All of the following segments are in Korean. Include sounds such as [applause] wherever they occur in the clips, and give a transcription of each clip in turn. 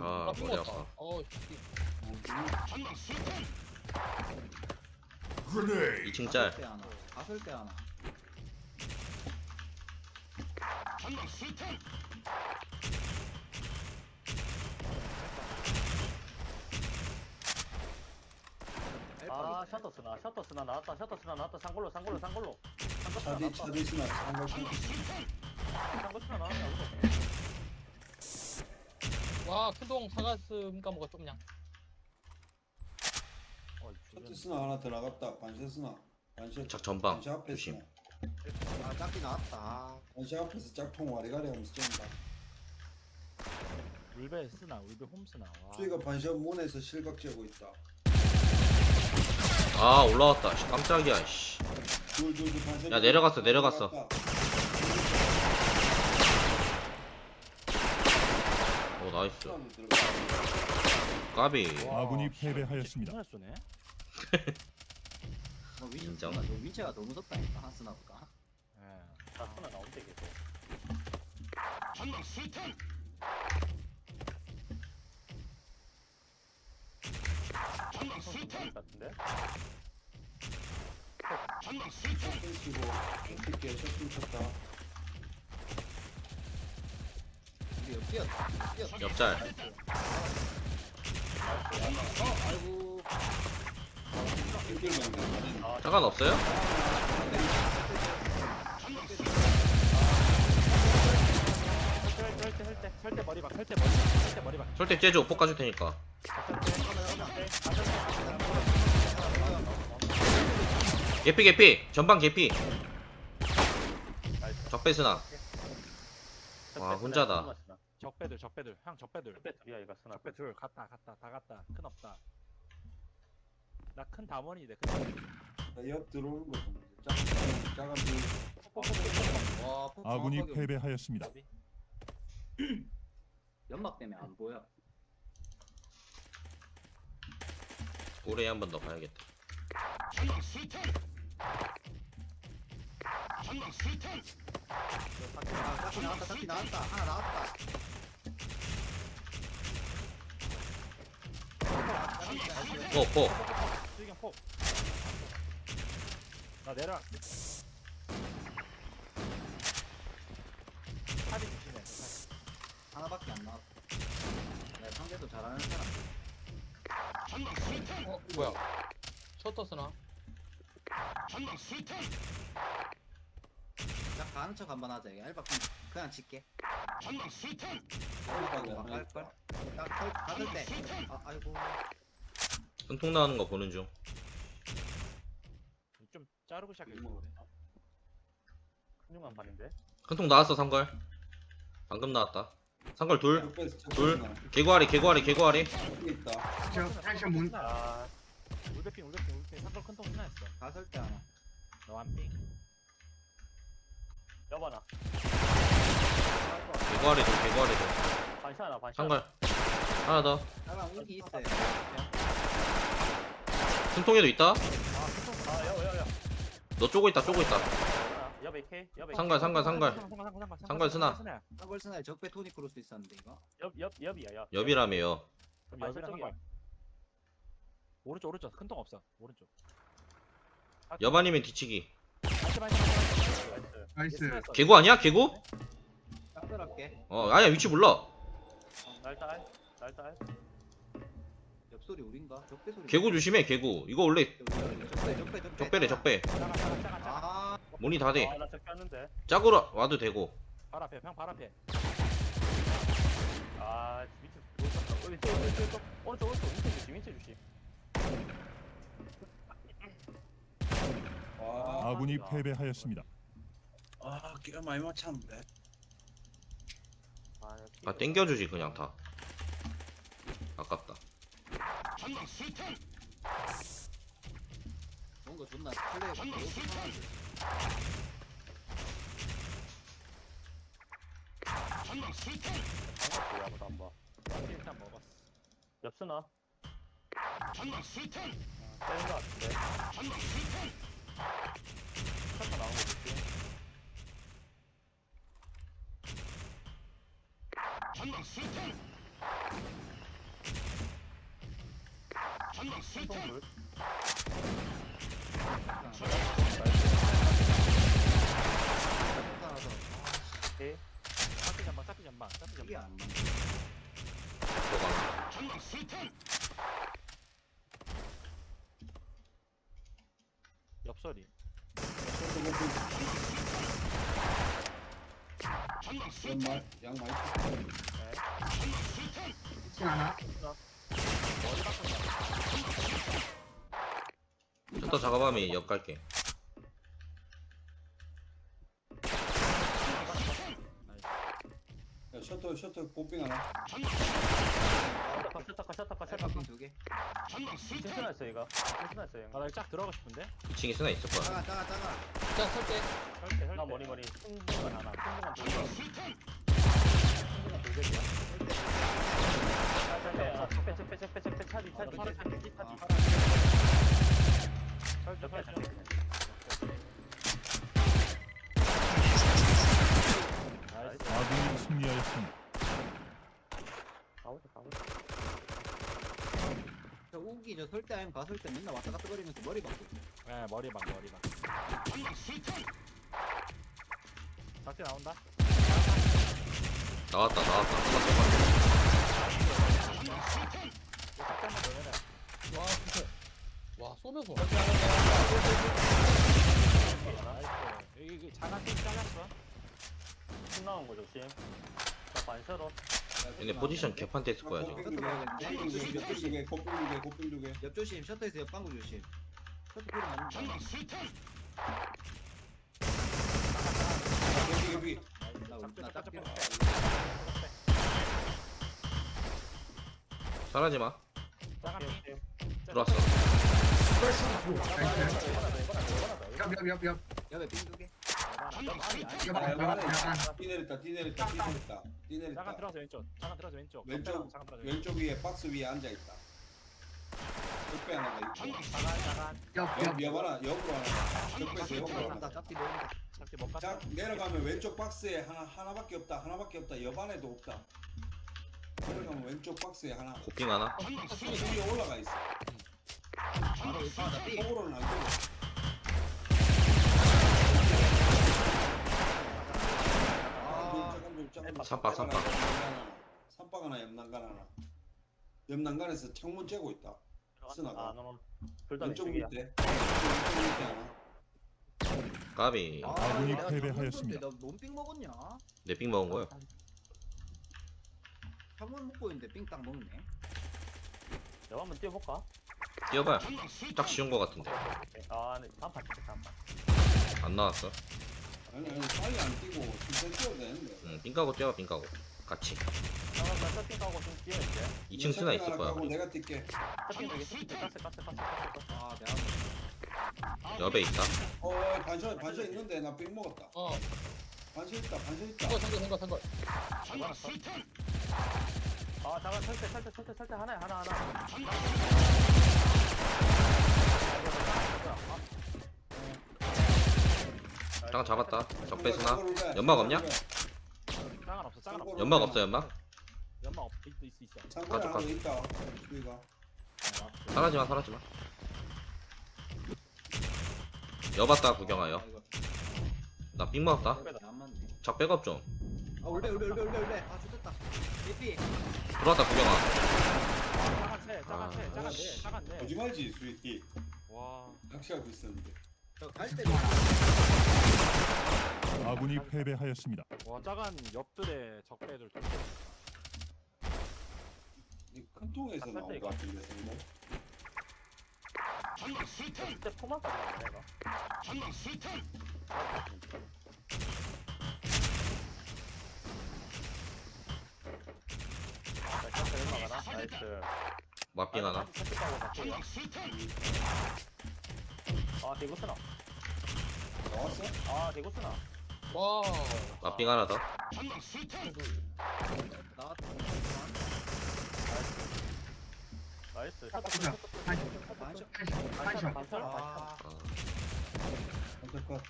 아 머리 죽었다. 아파. 어, 씨. 2층 짤. 때 하나. 가설 때 하나. 아 셔터 쓰나 셔터 쓰나. 나왔다 셔터 쓰나. 나왔다. 상골로 상골로 상골로. 상골 쓰나 차디 나왔다. 차디 스나. 한발 총 상골 쓰나 나왔다 와, 큰동 사갔음까 뭐가 좀 그냥. 어, 차디 스나 하나 더 나갔다 반샷 스나 반샷 작 전방 반샷 앞에 조심 스나 아 짝기 나왔다. 아, 반샷 앞에서 짝통 와리가리 하면서 쩐다 울베 쓰나 울베 홈 쓰나 와. 수희가 반샷 문에서 실각 재고 있다 아 올라왔다 씨, 깜짝이야 씨. 둘둘둘 반샷 야, 내려갔어, 내려갔어. 오 나이스 들어가 까비 와, 아군이 씨, 패배하였습니다. 정말 쏘네. 뭐 윈, 인정. 너 윈체가 너무 무섭다니까 하스나 보다. 예. 다 쓰나 나온대 계속 같은데 셔틀 치고 어떻게 셔틀 쳤다 우리 옆 뛰었다. 뛰었다. 옆잘 어, 아이고. 머리 박. 설대 째줘 폭 가줄 테니까 개피 개피 전방 개피 적배스나 와, 혼자다. 적배들 적배들 형 적배들. 적배 둘이야 이거 쓰나 적배 둘 갔다 갔다 다 갔다 큰 없다. 나큰 다머니인데 큰. 옆 들어오는 거 보면 와, 폭 아군이 정확하게 패배하였습니다. [clears throat] 연막 때문에 안 보여. 올해 한 번 더 가야겠다 아, 짝기 나왔다. 짝기 나왔다. 하나 나왔다. 폭폭 수경 폭. 나 내려. 차디 조심해. 하나밖에 안 나왔어. 내 상대도 잘하는 사람. 어, 뭐야. 셔터 쓰나? 짝 가는 척 한번 하자. 이거 알바 그냥, 그냥 칠게. 일방대 막 하나 갈 있다 걸. 딱 설- 받을 때. 아, 아이고. 큰통 나오는 거 보는 중 좀 자르고 시작해. 큰중한 반인데 큰통 나왔어 상걸 방금 나왔다 상걸 둘 둘. 개구아리 개구아리 개구아리 있다 아 울베핑 울베핑 울베핑 삼성 큰통 신나했어. 가설 때 하나. 너 완핑. 여봐나. 개구아리 둘 반시 하나 반시 상걸 하나 더. 빨간 우기 있어요. 큰통에도 있다? 아 큰통 아 여여여. 너 쪼고 있다 쪼고 있다. 여배 K 여배 상걸 상걸 상걸 상걸 상걸 상걸 상걸 쓰나? 상벌 스나에 적배 토니 크로스 있었는데 이거. 옆옆 옆이야 옆 그럼 아, 여기랑 저쪽이야. 상걸. 오른쪽 오른쪽. 큰 통 없어. 오른쪽. 옆 아니면 뒤치기 나이스 나이스 나이스. 개구 아니야 개구? 짝들할게. 어 아니야 위치 몰라 날딸 날딸 옆소리 우린가? 적배 소리. 개구 조심해 개구 이거 원래 적배 적배 적배. 적배래 적배 짜가 짜가 짜가 짜가. 아, 문이 다돼 아나 적혔는데 짝으로 와도 되고 발 앞에 형발 앞에. 아 밑에 어 왼쪽 왼쪽 오른쪽 오른쪽 밑에 주시 밑에 주시 와 아군이 패배하였습니다. 아, 기가 많이 맞췄는데. 아아 땡겨주지 그냥 다. 아깝다. 뭔가 존나 플레이가 너무 편한데. 방금 아무도 안봐 일단 먹었어. 엽스나 빼는 거 같은데 차가 나온 거 볼게. 전방 수탄! 전방 수탄! 똥물. 하나 더. 오케이. 짝지 잠방, 짝지 잠방, 짝지 이게 잠방. 안 맞네. 전방 수탄! 옆소리 연말 양 많이 셔터 작업함이 옆 갈게. 야, 셔터 셔터 고빙 하나. 셔터컷 셔터컷 셀카 셔터컷. 두 개. 칭찬했어 이거. 칭찬했어 형. 아나 쫙 들어가고 싶은데 2층에 쓰나 있을 거야 작아 작아 작아. 자 설대 설대 설대 나 머리 머리. 큰둥간 하나. 큰둥간 둘. 큰둥간 둘 개야. 빼, 빼, 빼, 빼, 빼, 빼, 차디, 차디, 차디, 차디, 차디, 아. 설대 차디. 나이스. 아군이 승리하였습니다. 가보자, 가보자. 저 우기 저 설대 아니면 갔을 때 맨날 왔다 갔다 거리면서 머리 박고. 있어. 네 머리방 머리방 작게 나온다. 나왔다 나왔다. 나왔다 작게 한번 더 해라. 와 진짜 와 쏘면서 나이스. 여기 여기 장한 좀 잘랐어 숨 나온 거 조심. 자, 반셔로. 얘네 포지션 개판돼 있을 거야 지금 셔터 봐야겠는데. 고빙 두 개, 고빙 두 개, 고빙 두 개, 고빙 두 개. 옆 조심 셔터에서 옆 방구 조심. 셔터 소리 맞는다. 여기 여기. 나나 딱. 짝짝짝 잘하지마 작은 들어왔어 옆에 빙두 개. 뛰 내렸다, 뛰 내렸다, 뛰 내렸다, 뛰 작은 내렸다. 들어서 왼쪽 작은 들어서 왼쪽 왼쪽, 작은 들어서 왼쪽 왼쪽 위에 박스 위에 앉아 있다. 옆에 하나가 있고. 작은 작은 옆, 옆 하나, 옆으로 하나. 옆에서 옆으로 나 하나. 잡기 못 갔다 자, 내려가면 왼쪽 박스에 하나 하나밖에 없다. 하나밖에 없다. 옆 안에도 없다. 내려가면 왼쪽 박스에 하나. 고핑 하나 박스 위에 올라가 있어. 바로 이파다 삐. 속으로는 안 되고. 삼박, 삼박. 삼박 하나, 옆난간 하나. 옆난간에서 창문 째고 있다. 쓰나가. 아, 둘다 왼쪽 왼쪽이야. 밑에. 왼쪽 밑에 하나. 까비 아, 아군이 내가 패배하였습니다. 너 몸삥 먹었냐? 내 삥 먹은 거야 창문 먹고 있는데 삥 딱 먹네. 내가 한번 뛰어볼까? 뛰어봐야 딱 쉬운 거 같은데 아, 네. 한판 찍자, 한판. 안 나왔어 아니, 아니, 빨리 안 뛰고 천천히 뛰어도 되는데. 응, 삥 까고 뛰어봐 삥 까고 같이 나, 나 서핑 가고 좀 뛰어, 이제. 2층 쓰나 있을 거야 하고 내가 뛸게. 서핑 되게 서핑 가스, 가스, 가스, 가스. 아, 내가 옆에 있다 어, 반샷, 반샷 있는데 나 삥 먹었다. 어 반샷 있다, 반샷 있다. 산거 산거 산거 산거 아, 잠깐, 설대, 설대, 설대, 설대. 하나야, 하나, 하나. 짱 잡았다 적배 쓰나 상고를 왜? 연막 없냐? 작은 없어 작은 없어 연막 없어 연막 연막 없 있어 있어 가져, 하나 더 있다. 수비가. 사라지마 사라지마 여봤다 구경하여 아, 나삥 먹었다 안 맞네. 적 백 업 좀 아, 울베 울베 울베 울베 울베. 아, 죽겠다. 삐삐. 들어왔다 구경아 작은 새 작은 새 작은 새 작은 새 오지 말지, 수익이. 와 낚시하고 있었는데. 아군이 패배하였습니다. 와 작은 옆들의 적배들 좀 큰 통에서 아, 나온 것 같은데, 상고. 진짜 포만까지 나오네, 내가. 자, 셔터 연막하나? 나이스. 맞빙 하나. 아, 대구 쓰나? 나왔어? 아, 대구 쓰나? 와 맞빙 하나 더 나왔다. 나이스. 쓰나? 셔터 쓰나? 반샷. 반샷, 반샷. 아, 아, 잠깐.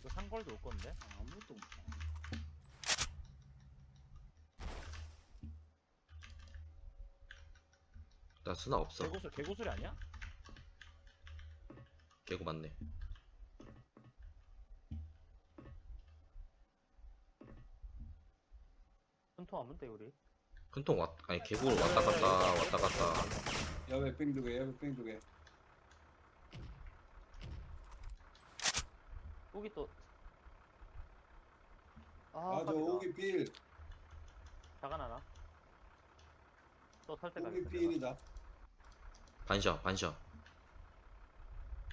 이거 상골도 올 건데 아무것도 없다. 나 스나 없어. 개고술 개고술이 아니야? 개구 맞네. 큰통 하면 돼 우리? 큰통 왔 아니 개구 왔다 갔다 왔다 갔다. 옆에 뺑두개 옆에 뺑두개. 우기 또. 아, 깜짝이야. 오기 필. 자간 하나? 또탈 때가 오기 필이다. 반셔 반셔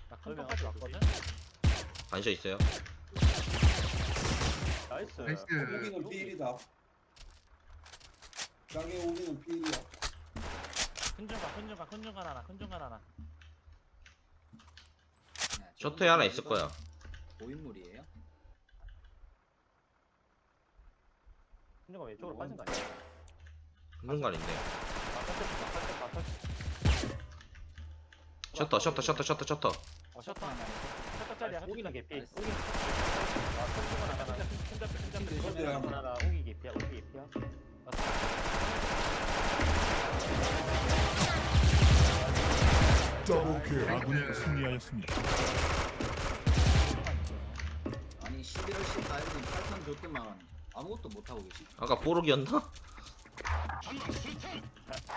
나 그러면 큰통까지 어떻게 왔거든. 반셔 있어요. 나이스 오기는 필이다 짱의 오기는 필이야 큰 중간 큰 중간 큰 중간 하나 큰 중간 하나. 네, 셔터에 하나 있을 거야. 고인물이에요? 큰 중간 왼쪽으로 빠진 거 아니야? 큰 중간인데. 아 탈때 다 탈때 셔터 셔터 셔터 셔터 셔터. 어 셔터 하나 셔터짜리야. 우기는 개피 나이스. 우기 아 잡- 큰 잡- 큰 잡- 어디야? 큰중간 하나 우기 개피야 우기 개피야 아군이 승리하였습니다. 아니 11월 14일은 8판 줬더만 아무것도 못하고 계시 아까 뽀록이었나? [laughs]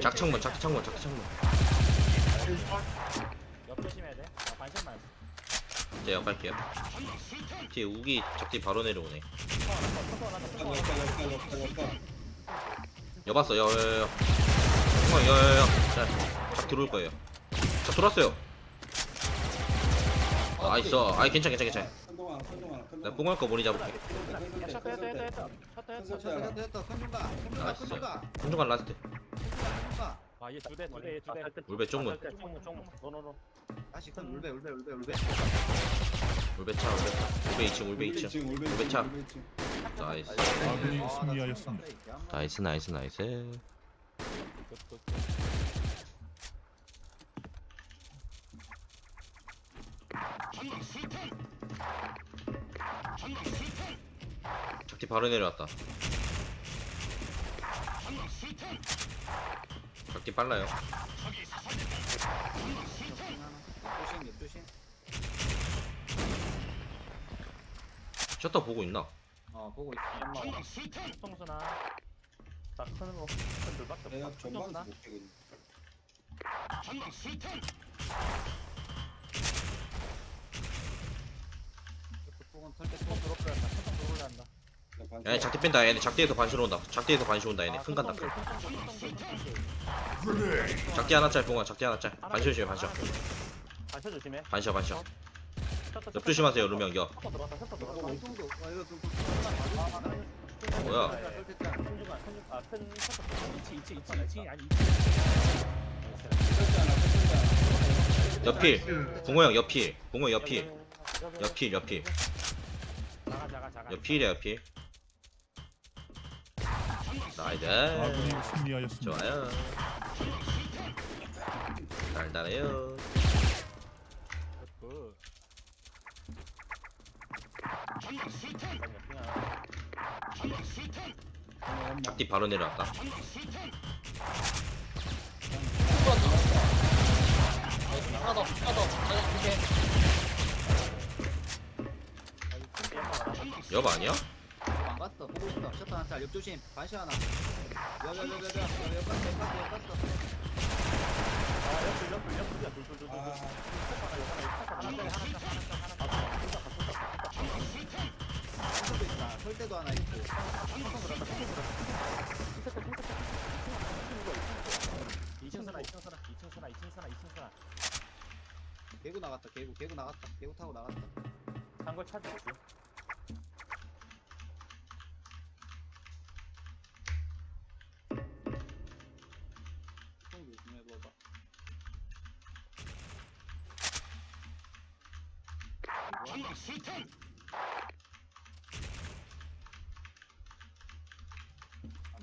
작창문 작창문 작창문. 아. 이제 역할게요. 뒤에 우기 적디 바로 내려오네. 여봤어 여여여. 어 여여여. 자, 작 들어올 거예요. 자 들어왔어요. 나이스. 아이 괜찮 괜찮 괜찮. 나 뽕할 거 모니 잡을게. 야, 셔터 했다 했다 했다. 셔터 했다. 셔터. 됐다 됐다 큰중가 큰중가 나이스. 큰중가 큰 중간 라스트. 큰중가 아얘 두대두대얘두 대. 울베 쪽문. 쪽문 쪽문 노노노 다시 큰 울베 울베 울베 울베 울베 차 울베 차. 울베 2층 울베 2층. 울베 차. 나이스. 아군이 승리하였습니다. 나이스 나이스 나이스. 적디 바로 내려왔다. 적디 빨라요. 조심 조심 셔터 보고 있나? 어 보고 있어 연마 통수나. 나큰 거, 큰 둘밖에 내가 없다. 전방에서 나? 못 털때 통 폭 들어올란다. 통 들어올란다. 나 반칙. 얘네 작디 뺀다. 얘네 작디에서 반시로 온다. 작디에서 반시로 온다. 얘네 큰 간다. 큰. 작디 하나 짤 뽕아. 작디 하나 짤. 반시 조심해 반시. 반셔 조심해. 반시 반시. 옆 조심하세요 루명 뭐야? 큰 중- 아, 큰 셔터 들어왔다. 2층 2층 2층 2층 아니 2층. 옆필. 봉호 형 옆필. 봉호 형 옆필. 옆필 옆필. 옆필이야 옆필. 나이스. 아군이 승리하였습니다. 좋아요. 달달해요. 그 작디 바로 내려왔다. 하나 더 하나 더 아니 두개 옆 아니야? 안 갔어 보고 있어 셔터 한짤 옆조심 반시 하나 여여여여여 옆 갔어 옆 갔어 옆 갔어 아, 옆을, 옆을, 옆을, 둘, 둘, 둘, 둘, 둘. 아 셔터도 있다 설대도 하나 있고 2층 쓰나 2층 쓰나 2층 쓰나 2층 쓰나 2층 쓰나. 개구 나갔다 개구 개구 나갔다 개구 타고 나갔다 한걸 찾을지. 좀 조심해봐봐 안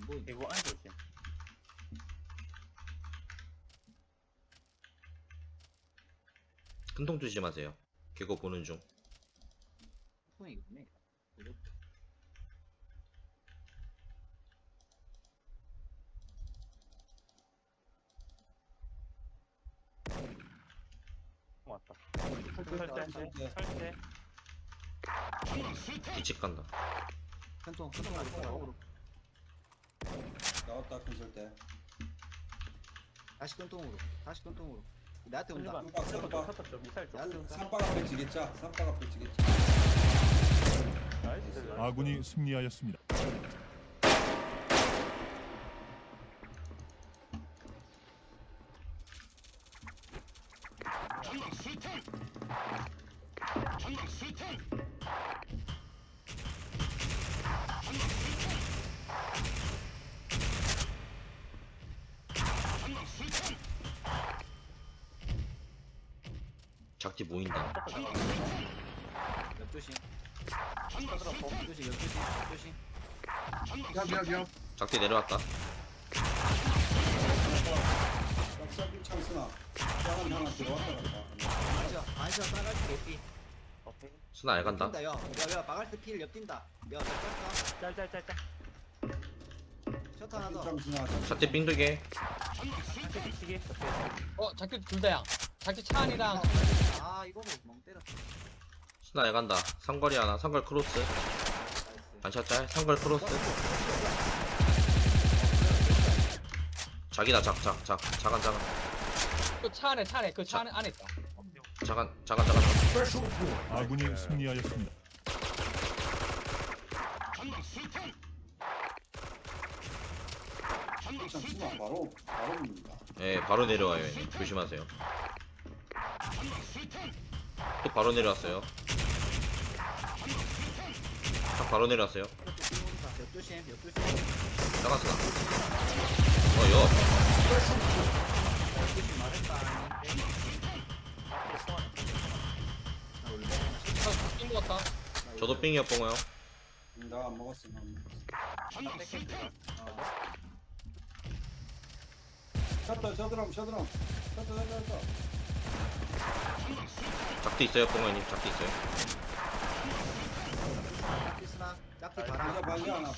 보인다 개구 안 조심. 큰통 조심하세요. 개고 보는 중. 폰이 있네 설대 설대. 설대. 뒤집 간다 큰통 큰통 나고 나왔다 때. 다시 큰통으로 다시 큰통으로 나한테 온다 일반 깜빡, 셔터 쪽 깜빡. 셔터 쪽 미사일 쪽 나한테 온다 삼박 앞에 지겠자. 삼박 앞에 지겠자. 나이스 아군이 승리하였습니다. 각지 모인다. 옆조심. 작대 내려왔다. 순아 알 간다. 뛴다 하나 더. 샷대 삥두개. 어, 자켓 둘다야. 작기 차 안이랑. 아 이거 뭐멍 때렸어 스나 알 간다. 상거리 하나 상걸 크로스. 반샷짤 상걸 크로스. 자기다 작작 작. 자간 자간. 그차 안에 차 안에 그 차 안에 안에 있다. 자간 자간 자간. 아군이 승리하였습니다. 창스나 바로 바로 묻는다. 예 바로 내려와요. 조심하세요 또 바로 내려왔어요 딱 바로 내려왔어요 나뛴것 같다 저도 삥이요 뽕어요 나안 먹었어. 나안 먹었어. 셔터 셔드럼 셔드럼. 셔터 셔터 셔터. 작디 있어요 뽕어님 작디 있어요 짝지 쓰나 하나.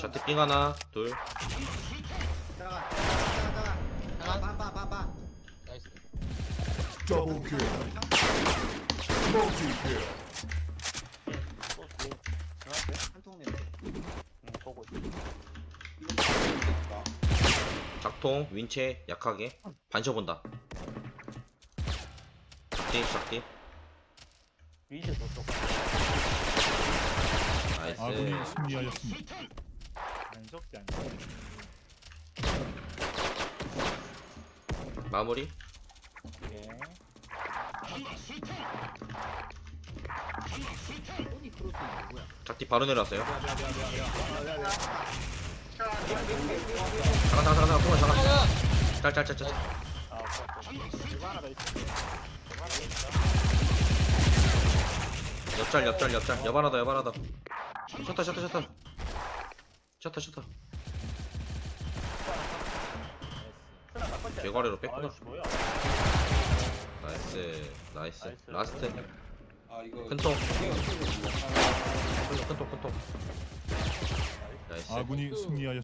작디 삥 하나 둘. 작통 윈체 약하게 반셔 본다 격대 격대 위즈 도쪽 아군이 나이스. 승리하였습니다. 안석대 안석 마무리. 예. 작디 바로 내려왔어요. 잠깐 잠깐 잠깐 잠깐 잠깐 잠깐. 짤짤짤짤 이거 하나 더 있어. 있어. 옆짤 옆짤 옆짤 하나 더 셔터 셔터 셔터 셔터 셔터 개괄이로 뺐구나. 나이스 나이스. 라스트 큰통 큰통 큰통 나이스 아군이 승리하였습니다.